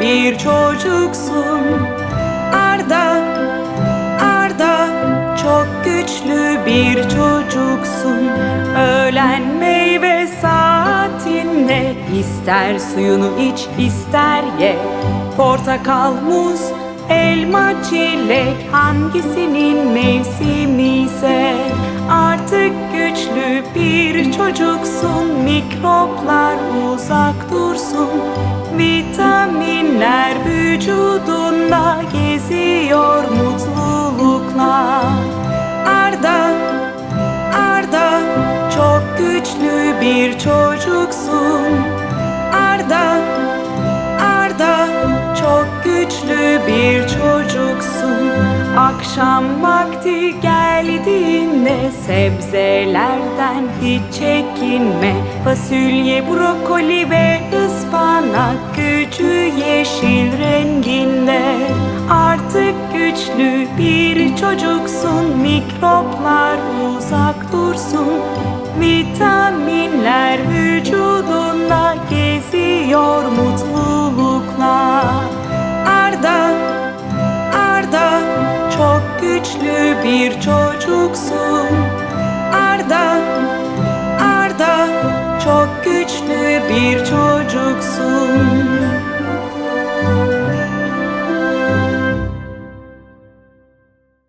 bir çocuksun. Arda, Arda çok güçlü bir çocuksun. Öğlen meyve saatinde ister suyunu iç ister ye. Portakal, muz, elma, çilek hangisinin mevsimi ise Artık güçlü bir çocuksun. Mikroplar uzak dursun vücudunda geziyor mutlulukla. Arda, Arda çok güçlü bir çocuksun. Arda, Arda çok güçlü bir çocuksun. Akşam vakti geldiğinde sebzelerden hiç çekinme. Fasulye, brokoli ve ıspanak gücü yeşil renginde. Artık güçlü bir çocuksun Mikroplar uzak dursun. Vitaminler vücudunda geziyor mutlulukla Arda, Arda çok güçlü bir çocuksun. Arda, Arda çok güçlü bir çocuksun